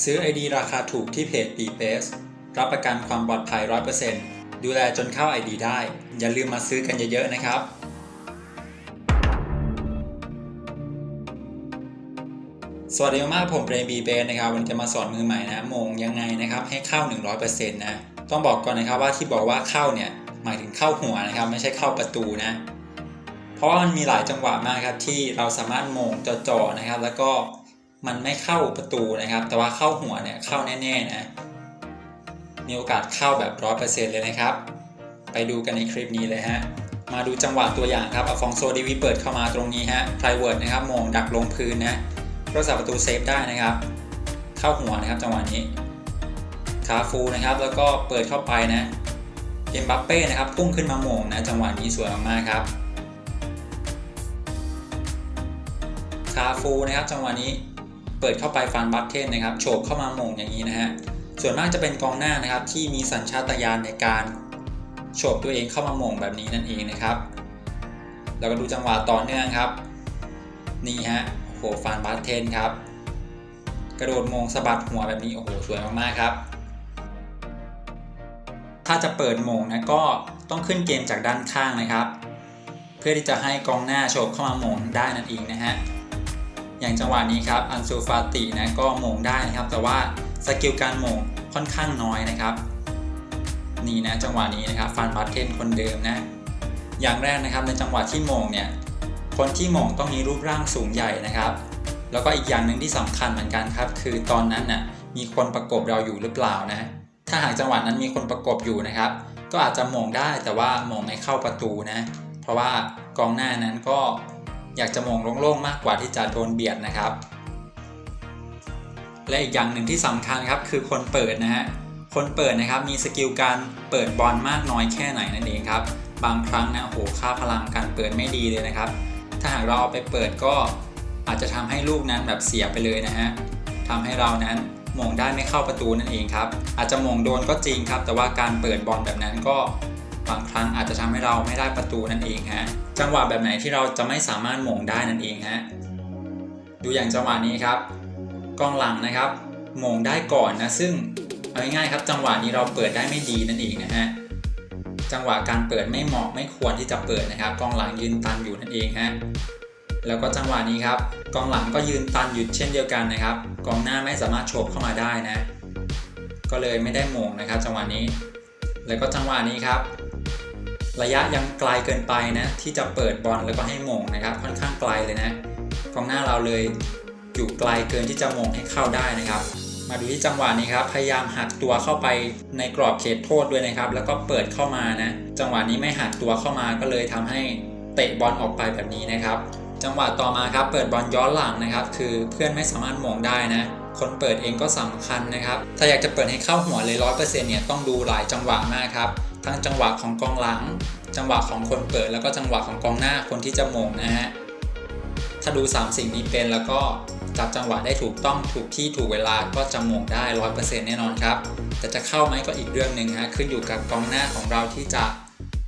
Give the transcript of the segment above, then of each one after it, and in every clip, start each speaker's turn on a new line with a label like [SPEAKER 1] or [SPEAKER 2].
[SPEAKER 1] ซื้อ ID ราคาถูกที่เพจ b p a c e รับประกันความปลอดภัย 100%ดูแลจนเข้า ID ได้ อย่าลืมมาซื้อกันเยอะๆนะครับสวัสดีมากๆผมเบรนบีเบนนะครับวันนี้จะมาสอนมือใหม่นะมงยังไงนะครับให้เข้า 100%นะต้องบอกก่อนนะครับว่าที่บอกว่าเข้าเนี่ยหมายถึงเข้าหัวนะครับไม่ใช่เข้าประตูนะ เพราะว่ามันมีหลายจังหวะมากครับที่เราสามารถมงจ่อๆนะครับ แล้วก็ มันไม่เข้าประตูนะครับ แต่ว่าเข้าหัวเนี่ยเข้าแน่ๆนะ มีโอกาสเข้าแบบร้อยเปอร์เซ็นต์เลยนะครับ ไปดูกันในคลิปนี้เลยฮะ มาดูจังหวะตัวอย่างครับอฟองโซดีวีเปิดเข้ามาตรงนี้ฮะไพรเวิร์ดนะครับโมงดักลงพื้นนะรักษาประตูเซฟได้นะครับ เข้าหัวนะครับจังหวะนี้คาฟูนะครับ แล้วก็เปิดเข้าไปนะเอ็มบัปเป้นะครับพุ่งขึ้นมาโมงนะจังหวะนี้สวยมากๆครับคาฟูนะครับจังหวะนี้ เปิดเข้าไปฟันบัตเทนนะครับโฉบเข้ามามงอย่างนี้นะฮะส่วนมากจะเป็นกองหน้านะครับที่มีสัญชาตญาณในการโฉบตัวเองเข้ามามงแบบนี้นั่นเองนะครับเราก็ดูจังหวะต่อเนื่องครับ นี่ฮะโหฟันบัตเทนครับ กระโดดมงสะบัดหัวแบบนี้โอ้โหสวยมากๆครับถ้าจะเปิดโมงนะก็ต้องขึ้นเกมจากด้านข้างนะครับ เพื่อที่จะให้กองหน้าโฉบเข้ามาโมงได้นั่นเองนะฮะ อย่างจังหวะนี้ครับอันซูฟาตินะก็มงได้นะครับ แต่ว่าสกิลการมงค่อนข้างน้อยนะครับนี่นะจังหวะนี้นะครับฟันบัตเทนคนเดิมนะ อย่างแรกนะครับในจังหวะที่มงเนี่ยคนที่มงต้องมีรูปร่างสูงใหญ่นะครับ แล้วก็อีกอย่างหนึ่งที่สำคัญเหมือนกันครับ คือตอนนั้นน่ะมีคนประกบเราอยู่หรือเปล่านะ ถ้าหากจังหวะนั้นมีคนประกบอยู่นะครับ ก็อาจจะโมงได้แต่ว่าโมงไม่เข้าประตูนะ เพราะว่ากองหน้านั้นก็ อยากจะโมงโล่งๆมากกว่าที่จะโดนเบียดนะครับ และอีกอย่างหนึ่งที่สำคัญครับคือคนเปิดนะฮะคนเปิดนะครับมีสกิลการเปิดบอลมากน้อยแค่ไหนนั่นเองครับ บางครั้งนะโอ้โหค่าพลังการเปิดไม่ดีเลยนะครับ ถ้าหากเราเอาไปเปิดก็อาจจะทำให้ลูกนั้นแบบเสียไปเลยนะฮะทำให้เรานั้นมองได้ไม่เข้าประตูนั่นเองครับ อาจจะมองโดนก็จริงครับ แต่ว่าการเปิดบอลแบบนั้นก็ บางครั้งอาจจะทำให้เราไม่ได้ประตูนั่นเองฮะจังหวะแบบไหนที่เราจะไม่สามารถมงได้นั่นเองฮะดูอย่างจังหวะนี้ครับกองหลังนะครับมงได้ก่อนนะซึ่งเอาง่ายๆครับ จังหวะนี้เราเปิดได้ไม่ดีนั่นเองนะฮะจังหวะการเปิดไม่เหมาะไม่ควรที่จะเปิดนะครับกองหลังยืนตันอยู่นั่นเองฮะแล้วก็จังหวะนี้ครับกองหลังก็ยืนตันอยู่เช่นเดียวกันนะครับ กองหน้าไม่สามารถโฉบเข้ามาได้นะ ก็เลยไม่ได้มงนะครับ จังหวะนี้ แล้วก็จังหวะนี้ครับ ระยะยังไกลเกินไปนะ ที่จะเปิดบอลแล้วก็ให้มงนะครับ ค่อนข้างไกลเลยนะกองหน้าเราเลยอยู่ไกลเกินที่จะมงให้เข้าได้นะครับ มาดูที่จังหวะนี้ครับ พยายามหักตัวเข้าไปในกรอบเขตโทษด้วยนะครับ แล้วก็เปิดเข้ามานะ จังหวะนี้ไม่หักตัวเข้ามาก็เลยทำให้เตะบอลออกไปแบบนี้นะครับ จังหวะต่อมาครับ เปิดบอลย้อนหลังนะครับ คือเพื่อนไม่สามารถมองได้นะคนเปิดเองก็สำคัญนะครับ ถ้าอยากจะเปิดให้เข้าหัวเลยร้อยเปอร์เซ็นต์เนี่ยต้องดูหลายจังหวะมากครับ ทั้งจังหวะของกองหลัง จังหวะของคนเปิด แล้วก็จังหวะของกองหน้าคนที่จะมงนะฮะถ้าดู 3 สิ่งนี้เป็นแล้วก็จับจังหวะได้ถูกต้องถูกที่ถูกเวลาก็จะมงได้ร้อยเปอร์เซ็นต์แน่นอนครับ แต่จะเข้าไหมก็อีกเรื่องหนึ่งฮะขึ้นอยู่กับกองหน้าของเราที่จะ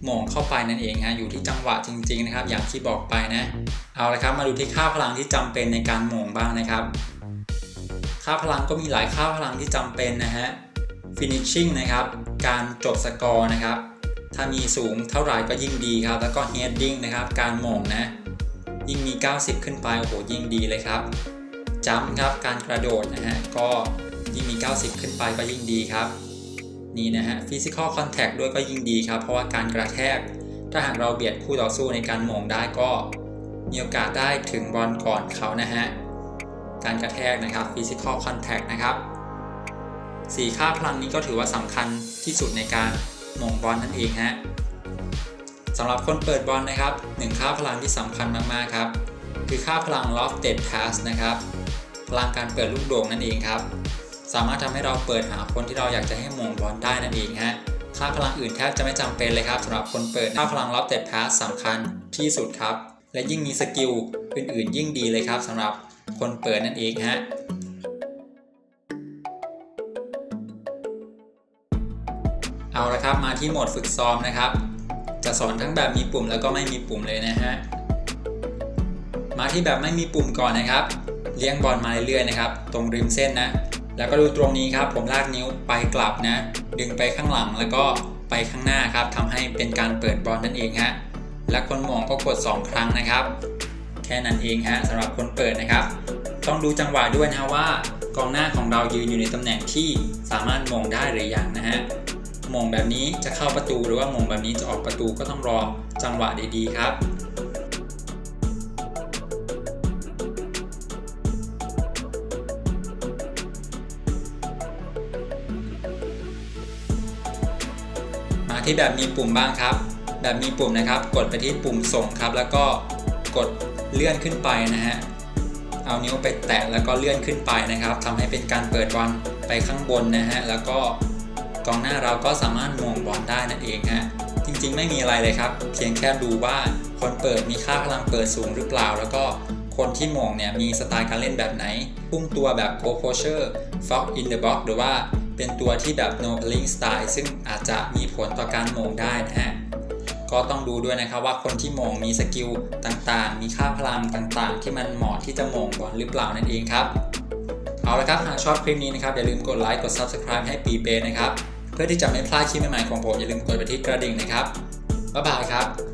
[SPEAKER 1] มงเข้าไปนั่นเองฮะอยู่ที่จังหวะจริงๆนะครับอย่างที่บอกไปนะ เอาละครับมาดูที่ค่าพลังที่จำเป็นในการมงบ้างนะครับ ค่าพลังก็มีหลายค่าพลังที่จำเป็นนะฮะ finishing นะครับ การจบสกอร์นะครับ ถ้ามีสูงเท่าไหร่ก็ยิ่งดีครับ แล้วก็ heading นะครับ การมงนะ ยิ่งมี 90 ขึ้นไป โอ้โห ยิ่งดีเลยครับจัมครับ การกระโดดนะฮะ ก็ยิ่งมี 90 ขึ้นไปก็ยิ่งดีครับ นี่นะฮะ physical contact ด้วยก็ยิ่งดีครับ เพราะว่าการกระแทก ถ้าหากเราเบียดคู่ต่อสู้ในการมงได้ก็มีโอกาสได้ถึงบอลก่อนเขานะฮะ การกระแทกนะครับ physical contact นะครับ สีค่าพลังนี้ก็ถือว่าสำคัญที่สุดในการมงบอลนั่นเองฮะสำหรับคนเปิดบอลนะครับหนึ่งค่าพลังที่สำคัญมากๆครับ คือค่าพลัง lofted pass นะครับ พลังการเปิดลูกโด่งนั่นเองครับ สามารถทำให้เราเปิดหาคนที่เราอยากจะให้มงบอลได้นั่นเองฮะค่าพลังอื่นแทบจะไม่จำเป็นเลยครับสำหรับคนเปิดค่าพลัง lofted pass สำคัญที่สุดครับ และยิ่งมีสกิลอื่นๆ ยิ่งดีเลยครับสำหรับคนเปิดนั่นเองฮะ ที่โหมดฝึกซ้อมนะครับ จะสอนทั้งแบบมีปุ่มแล้วก็ไม่มีปุ่มเลยนะฮะ มาที่แบบไม่มีปุ่มก่อนนะครับ เลี้ยงบอลมาเรื่อยๆนะครับ ตรงริมเส้นนะ แล้วก็ดูตรงนี้ครับ ผมลากนิ้วไปกลับนะ ดึงไปข้างหลังแล้วก็ไปข้างหน้าครับทำให้เป็นการเปิดบอลนั่นเองฮะ และคนหมงก็กด 2 ครั้งนะครับ แค่นั้นเองฮะสำหรับคนเปิดนะครับ ต้องดูจังหวะด้วยนะว่ากองหน้าของเรายืนอยู่ในตำแหน่งที่สามารถมองได้หรือยังนะฮะ มงแบบนี้จะเข้าประตูหรือว่ามงแบบนี้จะออกประตูก็ต้องรอจังหวะดีๆครับมาที่แบบมีปุ่มบ้างครับ แบบมีปุ่มนะครับ กดไปที่ปุ่มส่งครับ แล้วก็กดเลื่อนขึ้นไปนะฮะเอานิ้วไปแตะแล้วก็เลื่อนขึ้นไปนะครับทำให้เป็นการเปิดบอลไปข้างบนนะฮะแล้วก็ กองหน้าเราก็สามารถมองบอลได้นั่นเองฮะจริงๆ ไม่มีอะไรเลยครับ เพียงแค่ดูว่าคนเปิดมีค่าพลังเปิดสูงหรือเปล่า แล้วก็คนที่มองเนี่ยมีสไตล์การเล่นแบบไหนพุ่งตัวแบบ go posher fox in the box หรือว่าเป็นตัวที่แบบ no playing style ซึ่งอาจจะมีผลต่อการมองได้นะฮะก็ต้องดูด้วยนะครับว่าคนที่มองมีสกิลต่างๆ มีค่าพลังต่างๆ ที่มันเหมาะที่จะมองบอลหรือเปล่านั่นเองครับ เอาละครับ หากชอบคลิปนี้นะครับ อย่าลืมกดไลค์ กด Subscribe ให้ปีเปนะครับ เพื่อที่จะไม่พลาดคลิปใหม่ๆของผมอย่าลืมกดไปที่กระดิ่งนะครับบ๊ายบายครับ